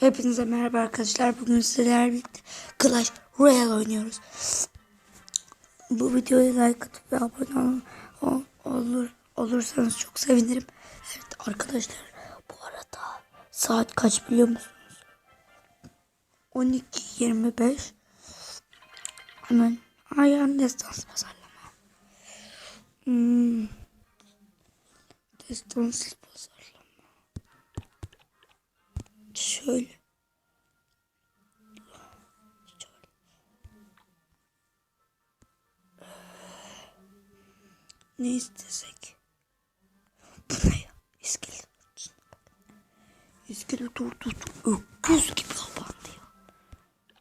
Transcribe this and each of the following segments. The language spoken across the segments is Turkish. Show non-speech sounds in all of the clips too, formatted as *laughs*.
Hepinize merhaba arkadaşlar. Bugün sizlerle birlikte Clash Royale oynuyoruz. Bu videoya like atıp ve abone ol, ol- olur, olursanız çok sevinirim. Evet arkadaşlar bu arada saat kaç biliyor musunuz? 12.25 Hemen ayağın destans pazarlama. Hmm. Destans pazarlama. Şöyle. Ne istesek? Bu ne ya? İskelet. İskelet dur dur dur. Öküz gibi kapandı ya.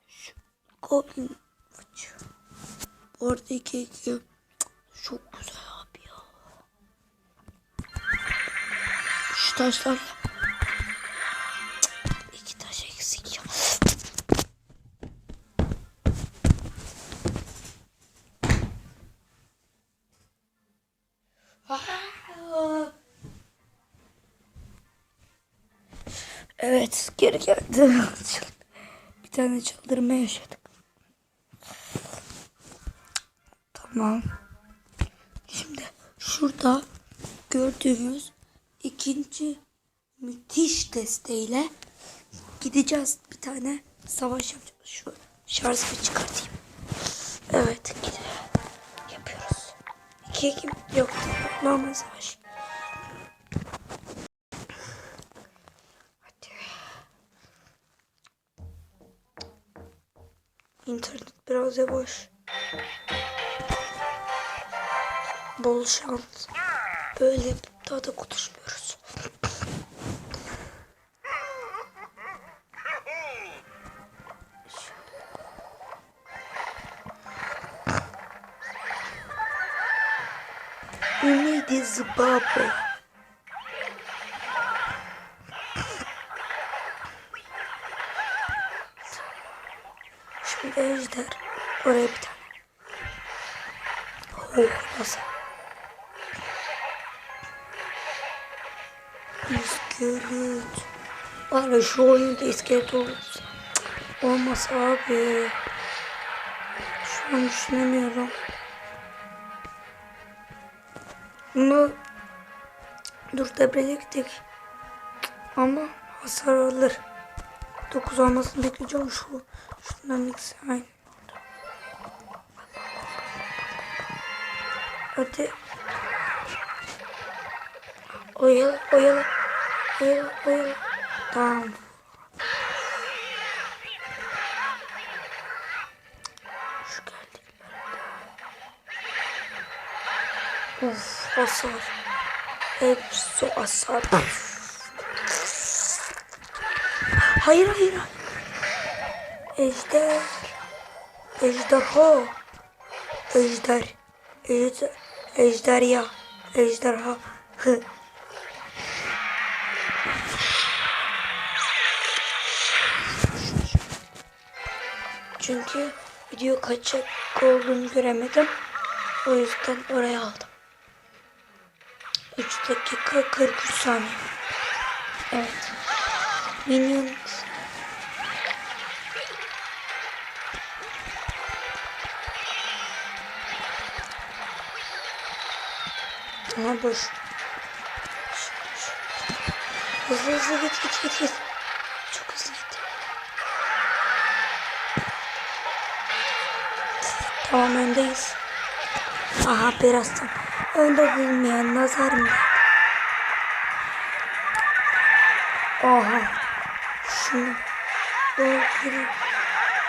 Şu goblin fıçı. Bu arada iki Çok güzel abi ya. Şu taşlarla. Evet geri geldi. *laughs* Bir tane çıldırma yaşadık. Tamam. Şimdi şurada gördüğümüz ikinci müthiş desteğiyle gideceğiz. Bir tane savaş yapacağız. Şu şarjı çıkartayım. Evet gidelim. Yapıyoruz. İki kim? Yok. Normal savaş. İnternet biraz yavaş. Bol şans. Böyle daha da konuşmuyoruz. Ümidi Zimbabwe. Şimdi ejder. Oraya bir tane. Oh nasıl? İskelet. Bana şu oyunda iskelet olursa. Olmaz abi. Şu an düşünemiyorum. Bunu dur debreye gittik. Ama hasar alır. 9 olmasını bekleyeceğim şu. Şundan ikisi aynı. Hadi. Oyala, oyala. Oyala, oyala. Tamam. Şu geldi. Uf, hasar. Hepsi hasar. Hayır, hayır, hayır. Ejder. Ejderha. Ejder. Ejder. Ejderha. Ejderha. Çünkü video kaç dakika olduğunu göremedim. O yüzden oraya aldım. 3 dakika 43 saniye. Evet. Minions. Ama boş. Hızlı hızlı git git git git. Çok hızlı git. Tamam öndeyiz. Aha birazdan. Önde bilmeyen nazar mı? Aha. Şunu. Valkyrie.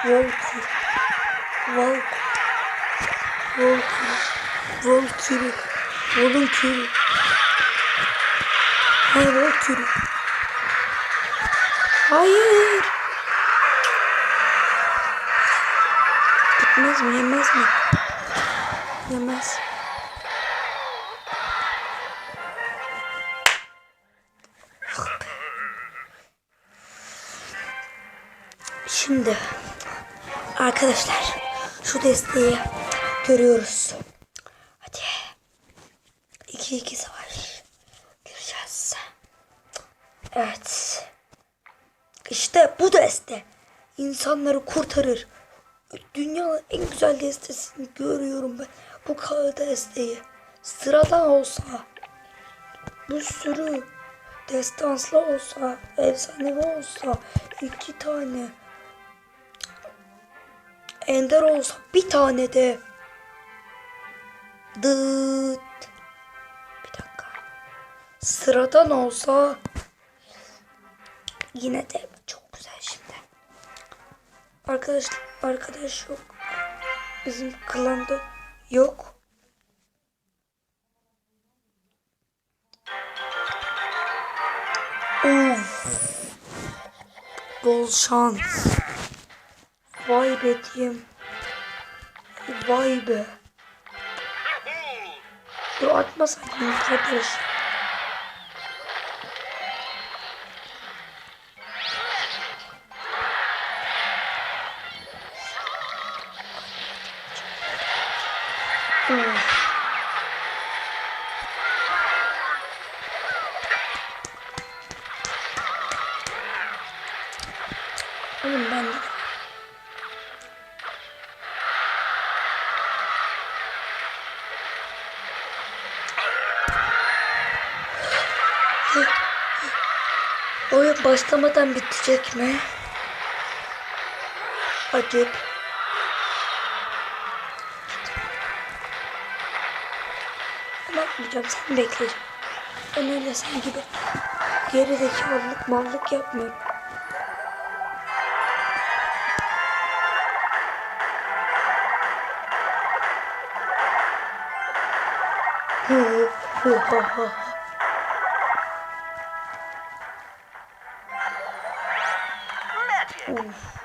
Valkyrie. Valkyrie. Valkyrie. Valkyrie. Valkyrie. Hayır Valkyrie. Hayır. Gitmez mi? Yemez mi? Yemez. Şimdi arkadaşlar şu desteği görüyoruz. Hadi. 2-2 savaş. Göreceğiz. Evet. İşte bu deste insanları kurtarır. Dünyanın en güzel destesini görüyorum ben. Bu kağıt desteği. Sıradan olsa, bir sürü destanslı olsa, efsanevi olsa, iki tane ender olsa bir tane de dıt bir dakika sıradan olsa yine de arkadaş arkadaş yok bizim klanda yok Of. Bol şans. Vay be diyeyim. Vay be. Dur atmasaydın kardeş. Of. Oyun başlamadan bitecek mi? Acip. Ben bakmayacağım, sen bekleyeceğim. Ben öyle sen gibi gerideki mallık mallık yapmıyorum. Hı hı hı hı. Of.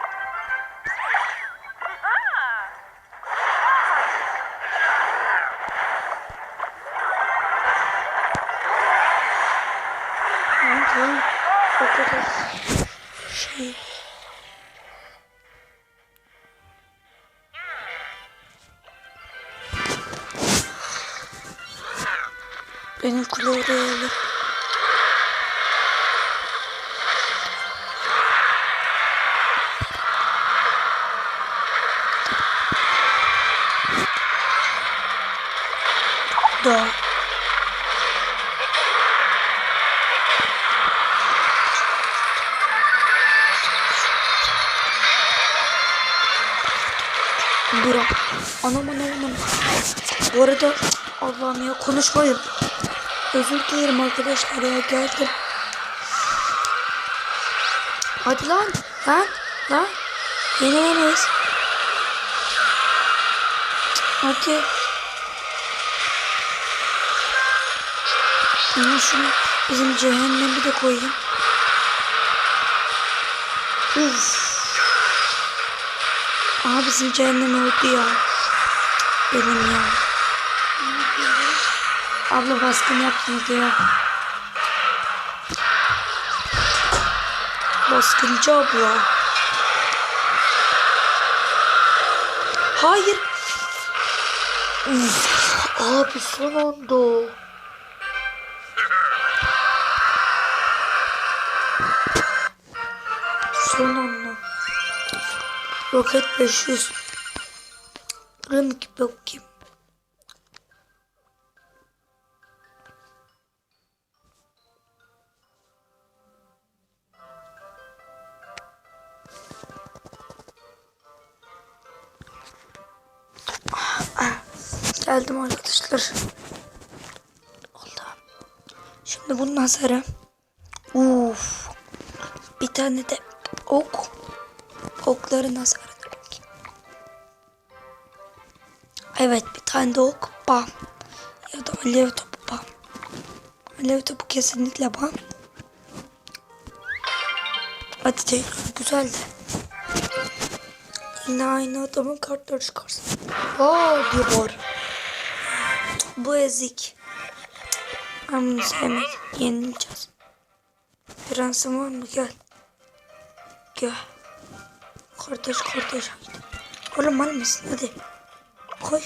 Kadar şey. Benim kule oraya alır. Da. Bura. Anam anam anam. Bu arada Allah'ım ya konuşmayın. Özür dilerim arkadaşlar ya geldim. Hadi lan. Lan. Lan. Yenemeyiz. Hadi. Ben şunu bizim cehennemi de koyayım. Uf. Aa bizim cehennem öldü ya. Benim ya. Abla baskın yaptınız ya. Baskıncı abla. Hayır. Uf, abi son anda. Roket 500. Remik bakayım. Geldim arkadaşlar. Oldu. Şimdi bunun hasarı. Uf. Bir tane de ok. Okların hasarı Evet bir tane de ok. Bam. Ya da alev topu bam. Alev topu kesinlikle bam. Hadi tekrar güzeldi. Yine aynı adamın kartları çıkarsın. Aa diyor var. Bu ezik. Ben bunu sevmedim. Yenileceğiz. Prensim var mı? Gel. Gel. Kardeş kardeş. Oğlum mal mısın? Hadi. Koy.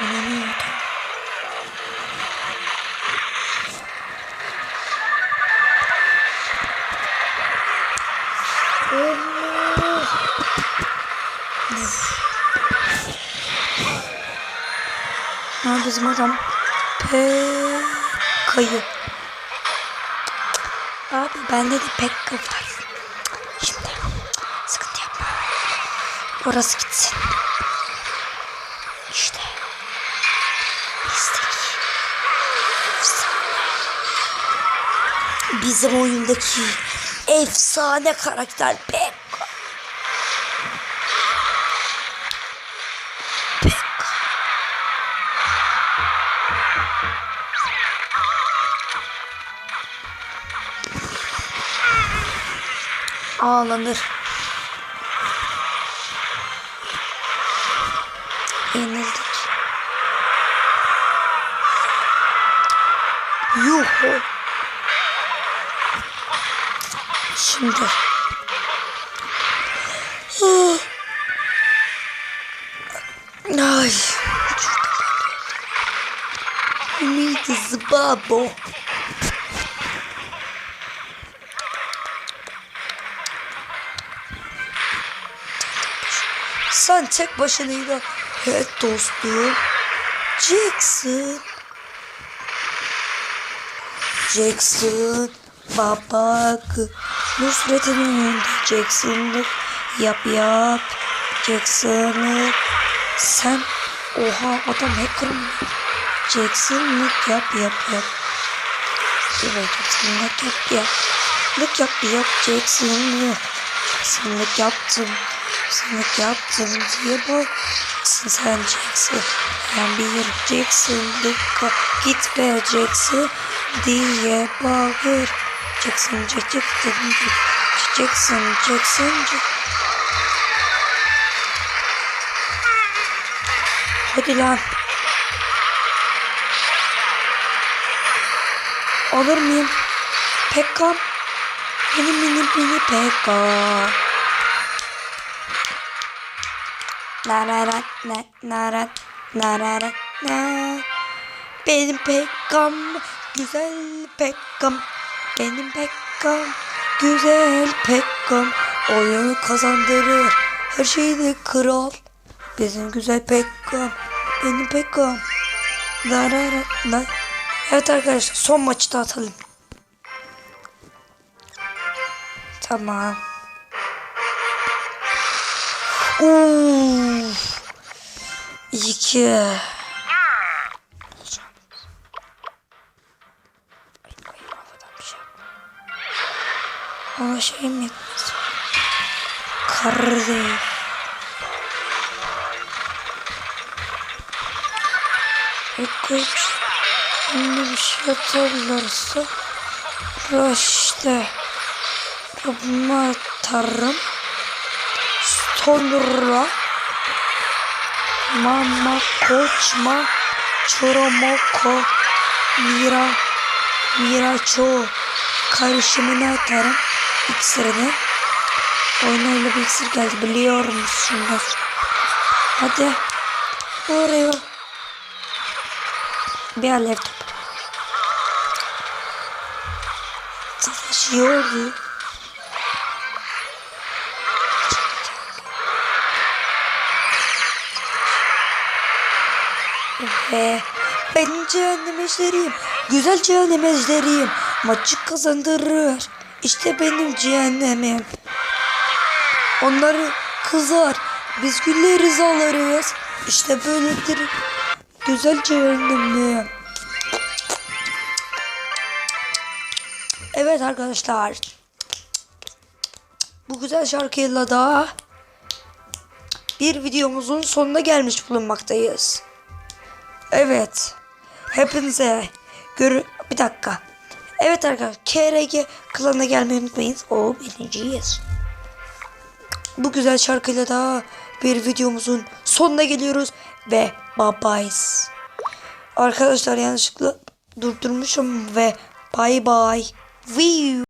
Ananı. Ne bizim adam? Pe kayı. Abi bende de pek kayı. Orası gitsin. İşte. Bizdeki efsane. Bizim oyundaki efsane karakter Pekka. Pekka. Ağlanır. Ah. Ay. Ümidi zbabo. Sen tek başınaydı. Evet dostum. Jackson. Jackson. Baba. Nusret'in önünde Jackson'lık yap yap. Jackson'lık. Sen oha adam hacker mı? Jackson'lık yap yap yap. Evet Jackson'lık yap yap. Lık yap yap Jackson'lık. Jackson'lık yaptım. Jackson'lık yaptım diye bak. Sen Jackson. Ben bir Jackson'lık git be Jackson diye bağır. Jackson Jackson Jackson Jackson Jackson Hadi lan. Olur muyum? Pekka. Benim mini mini Pekka. Nararat na narat nararat na. Benim Pekkam güzel Pekkam. Benim Pekkam güzel Pekkam. Oyunu kazandırır. Her şeyde kral. Bizim güzel Pekkam. Benim Pekkam. Evet arkadaşlar son maçı da atalım. Tamam. Uf. İki. Ama şeyim yetmez. Kardeş. Yok Şimdi bir şey atarlarsa işte yapma atarım. Sonra Mama koçma çoromoko mira miraço karışımını atarım iksirini. Oyuna öyle bir iksir geldi biliyor musunuz? Hadi oraya bir alev top. Savaşıyordu. Ve ben cehennem ejderiyim. Güzel cehennem ejderiyim. Maçı kazandırır. İşte benim cehennemim. Onları kızar. Biz gülleriz alırız. İşte böyledir. Güzel cehennemim. Evet arkadaşlar. Bu güzel şarkıyla da bir videomuzun sonuna gelmiş bulunmaktayız. Evet. Hepinize görü... Bir dakika. Evet arkadaşlar. KRG klanına gelmeyi unutmayın. O birinciyiz. Bu güzel şarkıyla da bir videomuzun sonuna geliyoruz. Ve bye bye. Arkadaşlar yanlışlıkla durdurmuşum ve bye bye. View.